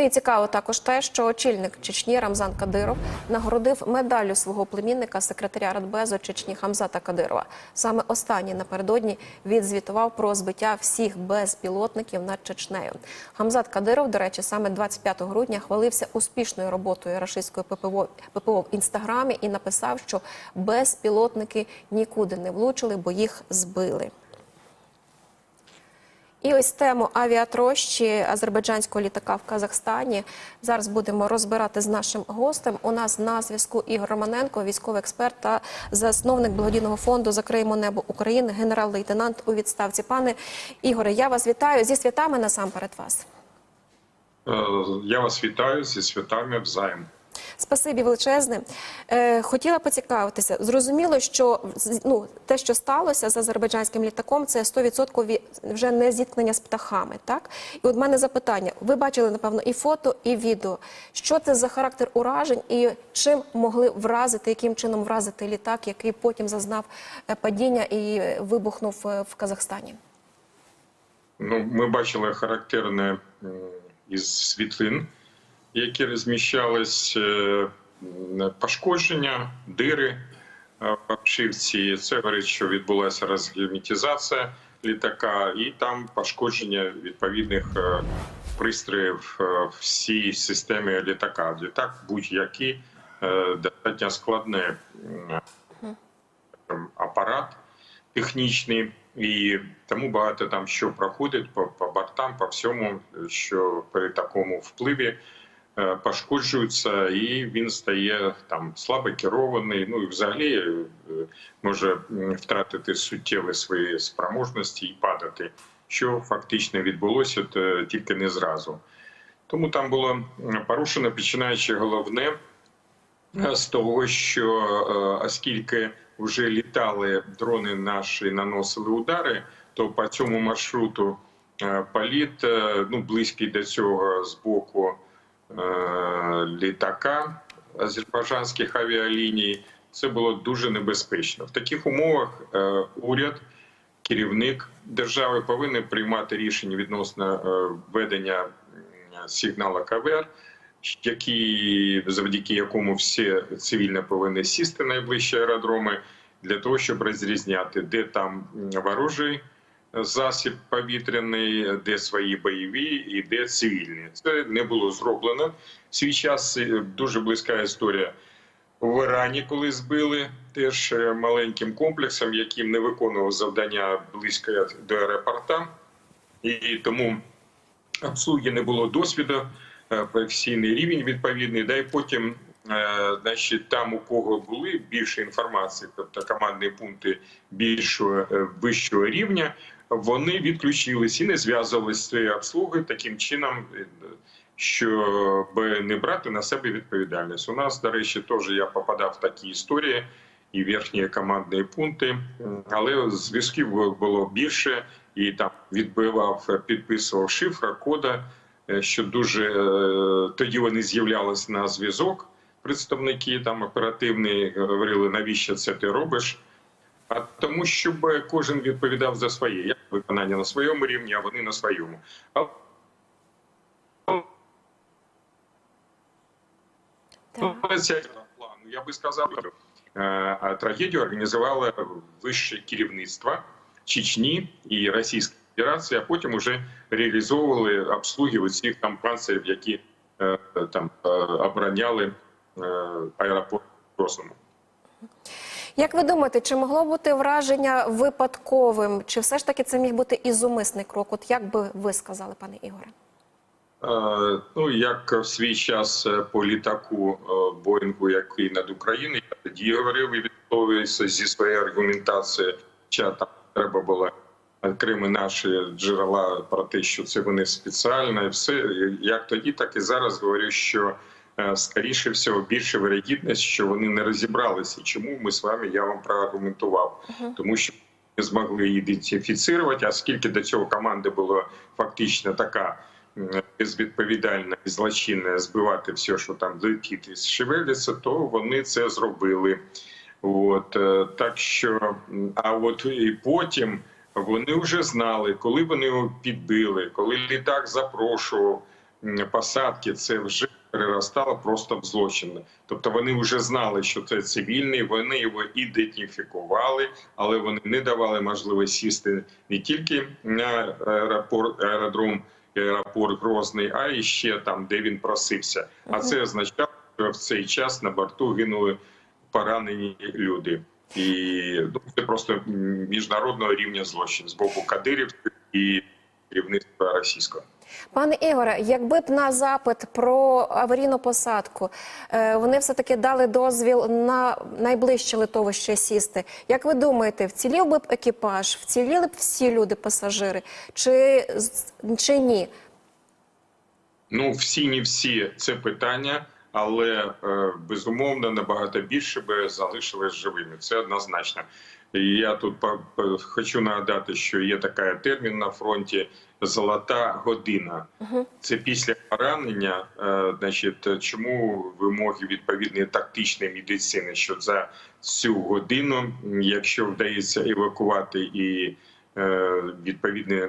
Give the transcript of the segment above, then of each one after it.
Ну і цікаво також те, що очільник Чечні Рамзан Кадиров нагородив медаллю свого племінника секретаря Радбезу Чечні Хамзата Кадирова. Саме останній напередодні відзвітував про збиття всіх безпілотників над Чечнею. Хамзат Кадиров, до речі, саме 25 грудня хвалився успішною роботою рашистської ППО, ППО в інстаграмі і написав, що безпілотники нікуди не влучили, бо їх збили. І ось тему авіатрощі азербайджанського літака в Казахстані зараз будемо розбирати з нашим гостем. У нас на зв'язку Ігор Романенко, військовий експерт та засновник благодійного фонду Закриємо небо України, генерал-лейтенант у відставці. Пане Ігоре, я вас вітаю зі святами насамперед вас. Е, Я вас вітаю зі святами взаєм. Спасибі величезне. Е, хотіла поцікавитися. Зрозуміло, що ну, те, що сталося з азербайджанським літаком, це 100% вже не зіткнення з птахами. Так? І от мене запитання: ви бачили, напевно, і фото, і відео. Що це за характер уражень і чим могли вразити, яким чином вразити літак, який потім зазнав е, падіння і е, вибухнув в Казахстані? Ну, ми бачили характерне із світлин, які розміщались е, пошкодження, дири е, в обшивці. Це говорить, що відбулася розгерметизація літака, і там пошкодження відповідних е, пристроїв всій системі літака. Літак будь-який е, достатньо складний апарат технічний, і тому багато там що проходить по, по бортам, по всьому, що при такому впливі е, пошкоджується, і він стає там слабо керований. Ну і взагалі е, може втратити суттєві свої спроможності і падати, що фактично відбулося е, тільки не зразу. Тому там було порушено, починаючи головне з того, що оскільки вже літали дрони наші, наносили удари, то по цьому маршруту політ ну близький до цього з боку літака азербайджанських авіаліній. Це було дуже небезпечно. В таких умовах е, уряд, керівник держави повинен приймати рішення відносно е, введення сигналу КВР, завдяки якому всі цивільні повинні сісти на найближчі аеродроми для того, щоб розрізняти, де там ворожий засіб повітряний, де свої бойові і де цивільні. Це не було зроблено. В свій час е, дуже близька історія в Ірані, коли збили теж е, маленьким комплексом, яким не виконував завдання близько до аеропорта, і тому обслуги не було досвіду, е, професійний рівень відповідний. Да і потім, значить, там у кого були більше інформації, тобто командні пункти більшого вищого рівня, вони відключились і не зв'язувалися з цією обслугою таким чином. е, Щоб не брати на себе відповідальність. У нас, до речі, теж я попадав в такі історії і верхні командні пункти, але зв'язків було більше, і там відбивав, підписував шифра, кода, е, що дуже е, тоді вони з'являлись на зв'язок. Представники там оперативні говорили, навіщо це ти робиш? А тому, щоб кожен відповідав за своє я виконання на своєму рівні, а вони на своєму. А Так. Ну, плану, я би сказав, е, трагедію організувало вище керівництво Чечні і Російської Федерації, а потім вже реалізовували обслуги оцих там панцирів, які е, там е, обороняли аеропорт Росому. Як ви думаєте, чи могло бути враження випадковим, чи все ж таки це міг бути і зумисний крок? От як би ви сказали, пане Ігоре? Е, Ну, як в свій час е, по літаку е, Боїнгу, який над Україною, я тоді говорив і відповівся зі своєю аргументацією, що там треба було окремі наші джерела про те, що це вони спеціально, і все як тоді, так і зараз говорю, що скоріше всього більше вирогідність, що вони не розібралися. Чому ми з вами я вам проаргументував, тому що не змогли ідентифіцирувати, а скільки до цього команди було фактично така безвідповідальна і злочинна збивати все, що там летить і шевелиться, то вони це зробили. От е, так що, а от і потім вони вже знали, коли вони його підбили, коли літак запрошував посадки, це вже переростало просто в злочин. Тобто вони вже знали, що це цивільний, вони його ідентифікували, але вони не давали можливість сісти не тільки на аеропорт, аеродром, аеропорт Грозний, а і ще там, де він просився. А це означало, що в цей час на борту гинули поранені люди. І ну, це просто міжнародного рівня злочин з боку кадирівських і керівництва російського. Пане Ігоре, якби б на запит про аварійну посадку е, вони все таки дали дозвіл на найближче литовище сісти. Як ви думаєте, вцілів би б екіпаж, вціліли б всі люди, пасажири, чи, чи ні? Ну, всі, не всі це питання, але е, безумовно набагато більше би залишились живими. Це однозначно. І я тут по- хочу нагадати, що є такий термін на фронті золота година. Це після поранення, е, значить, чому вимоги відповідної тактичної медицини, що за цю годину, якщо вдається евакувати і е, відповідні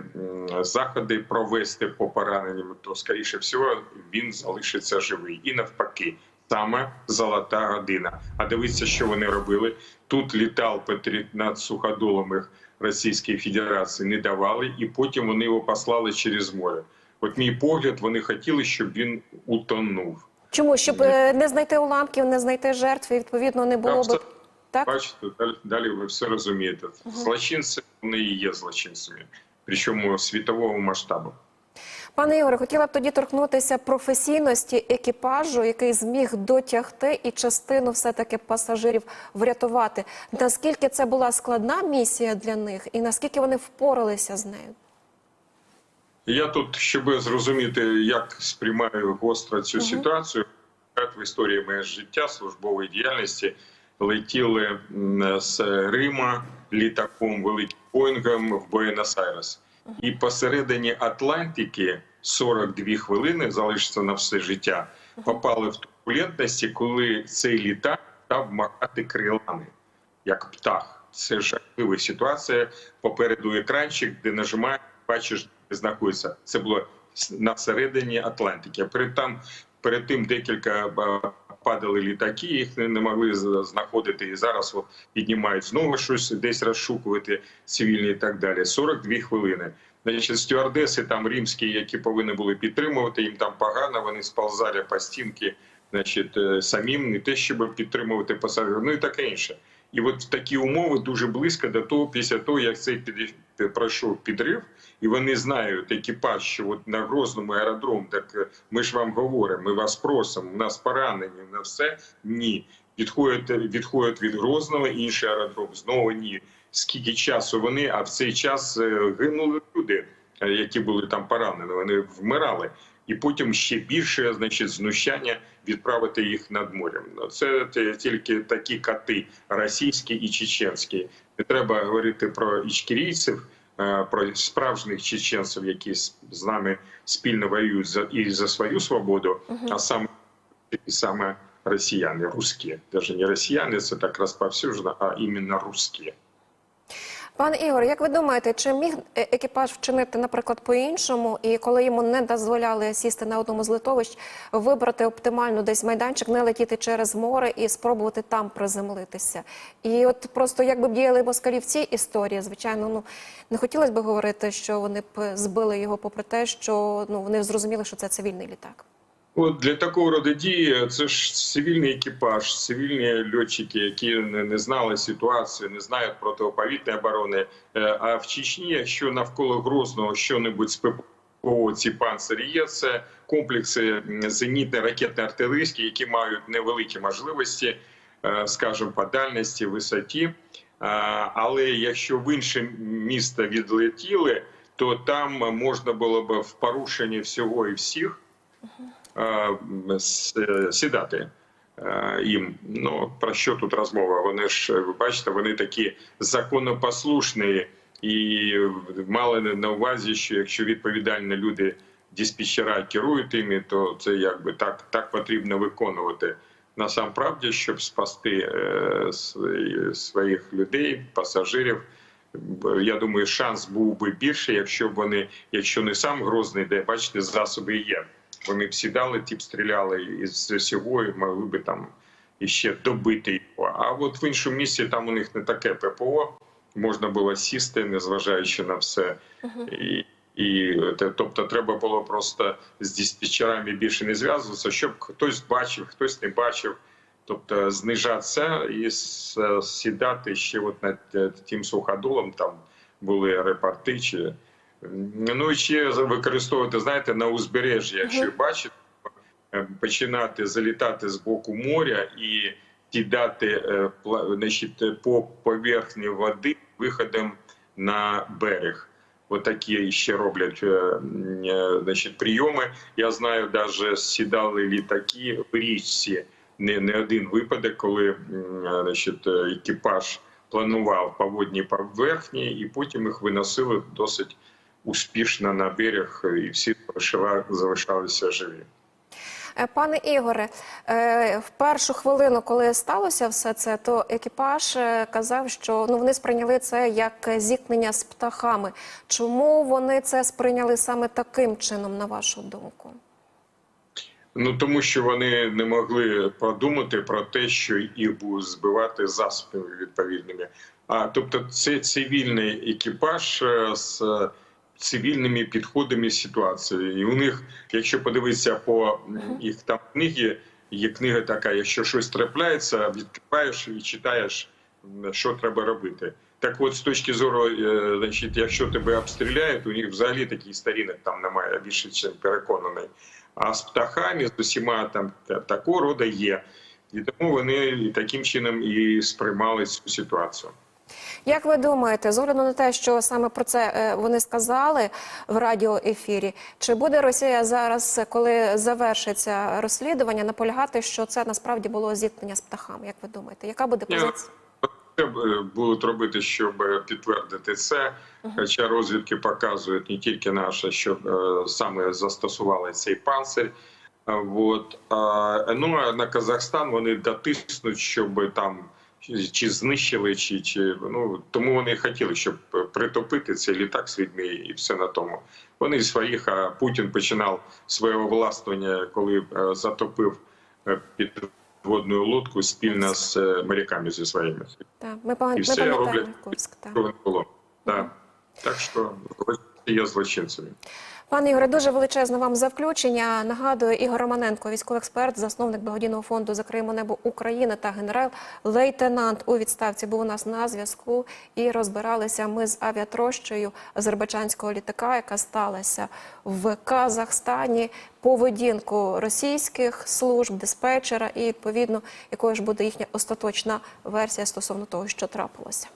заходи провести по пораненням, то скоріше всього він залишиться живий. І навпаки, саме золота година. А дивіться, що вони робили. Тут літав Петрі над суходолом їх Російської Федерації не давали, і потім вони його послали через море. От мій погляд, вони хотіли, щоб він утонув. Чому щоб е, не знайти уламків, не знайти жертв, і відповідно не було Абсолютно. так? Бачите, далі, далі ви все розумієте. Злочинці вони і є злочинцями, причому світового масштабу. Пане Ігоре, хотіла б тоді торкнутися професійності екіпажу, який зміг дотягти і частину все таки пасажирів врятувати. Наскільки це була складна місія для них, і наскільки вони впоралися з нею? Я тут, щоб зрозуміти, як сприймаю гостро цю ситуацію, в історії моє життя, службової діяльності летіли з Рима літаком великим Боїнгом в Буенос-Айрес. І посередині Атлантики 42 хвилини залишиться на все життя. Попали в турбулентності, коли цей літак став махати крилами, як птах. Це жахлива ситуація. Попереду екранчик, де нажимаєш, бачиш, де знаходиться. Це було на середині Атлантики. Перед там перед тим декілька падали літаки, їх не, могли знаходити. І зараз піднімають знову щось десь розшукувати цивільні і так далі. 42 хвилини. Значить, стюардеси там римські, які повинні були підтримувати, їм там погано, вони сползали по стінки, значить, е, самим не те, щоб підтримувати пасажирів, ну і таке інше. І от такі умови дуже близько до того, після того, як цей під, пройшов підрив, і вони знають екіпаж, що от на Грозному аеродром, так е, ми ж вам говоримо, ми вас просимо, у нас поранені, на все ні. Відходять, відходять від Грозного інший аеродром. Знову ні. Скільки часу вони, а в цей час е, гинули люди, які були там поранені. Вони вмирали. І потім ще більше, значить, знущання відправити їх над морем. Ну, Це тільки такі кати російські і чеченські. Не треба говорити про ічкерійців, е, про справжніх чеченців, які з нами спільно воюють за і за свою свободу, а саме і саме росіяни, русські. Навіть не росіяни, це так розповсюджено, а іменно русські. Пане Ігоре, як ви думаєте, чи міг е, екіпаж вчинити, наприклад, по-іншому, і коли йому не дозволяли сісти на одному з литовищ, вибрати оптимально десь майданчик, не летіти через море і спробувати там приземлитися? І от просто як би б діяли москалі в цій історії, звичайно, ну не хотілося б говорити, що вони б збили його, попри те, що ну вони зрозуміли, що це цивільний літак. От для такого роду дії це ж цивільний екіпаж, цивільні льотчики, які не, знали ситуацію, не знають протиповітряної оборони. Е, А в Чечні, якщо навколо Грозного що-небудь з ППО ці панцирі є, це комплекси м, зенітно-ракетно-артилерійські, які мають невеликі можливості, е, скажімо, по дальності, висоті. Але якщо в інше місто відлетіли, то там можна було б в порушенні всього і всіх е, е, сідати е, їм. Ну про що тут розмова? Вони ж ви бачите, вони такі законопослушні і мали на увазі, що якщо відповідальні люди диспетчера керують іми, то це якби так, так потрібно виконувати. Насамправді, щоб спасти е, своїх людей, пасажирів. Я думаю, шанс був би більше, якщо б вони, якщо не сам Грозний, де бачите, засоби є Вони б сідали, ті б стріляли із всього і могли би там іще добити його. А от в іншому місці там у них не таке ППО, можна було сісти, незважаючи на все. І, і тобто, треба було просто з диспетчерами більше не зв'язуватися, щоб хтось бачив, хтось не бачив. Тобто знижатися і сідати ще от над е, тим суходолом, там були репорти чи ну і ще використовувати, знаєте, на узбережжі, якщо бачите, е, починати залітати з боку моря і кидати е, значить, по поверхні води виходом на берег. Отакі ще роблять е, значить, прийоми. Я знаю, навіть сідали літаки в річці. Не, не один випадок, коли значить, екіпаж планував по водній поверхні, і потім їх виносили досить успішно на берег, і всі залишалися живі. Е, Пане Ігоре, е, в першу хвилину, коли сталося все це, то екіпаж е, казав, що ну вони сприйняли це як зіткнення з птахами. Чому вони це сприйняли саме таким чином, на вашу думку? Ну тому що вони не могли подумати про те, що їх будуть збивати засобами відповідними. А тобто, це цивільний екіпаж е, з цивільними підходами ситуації. І у них, якщо подивитися по їх там книги, є книга така: якщо щось трапляється, відкриваєш і читаєш, що треба робити. Так от, з точки зору, е, значить, якщо тебе обстріляють, у них взагалі таких сторінок там немає, я більше чим переконаний. А з птахами, з усіма там та- такого роду є. І тому вони таким чином і сприймали цю ситуацію. Як ви думаєте, з огляду на те, що саме про це е, вони сказали в радіоефірі, чи буде Росія зараз, коли завершиться розслідування, наполягати, що це насправді було зіткнення з птахами? Як ви думаєте, яка буде позиція? Е, будуть робити, щоб підтвердити це. Хоча розвідки показують не тільки наше, що е, саме застосували цей панцир. От ну а на Казахстан вони дотиснуть, щоб там чи- знищили, чи чи ну тому вони хотіли, щоб притопити цей літак людьми і все на тому. Вони своїх, а Путін починав своє властвування, коли е, затопив е, підводну лодку спільно з е, моряками зі своїми. Так, ми, пам'ят- І все пам'ятаємо роблять, Курськ. Так. Так. Так що є злочинцями. Пане Ігоре, дуже величезне вам за включення. Нагадую, Ігор Романенко, військовий експерт, засновник благодійного фонду «Закриємо небо України та генерал-лейтенант у відставці був у нас на зв'язку. І розбиралися ми з авіатрощею азербайджанського літака, яка сталася в Казахстані. Поведінку російських служб, диспетчера і відповідно якою ж буде їхня остаточна версія стосовно того, що трапилося.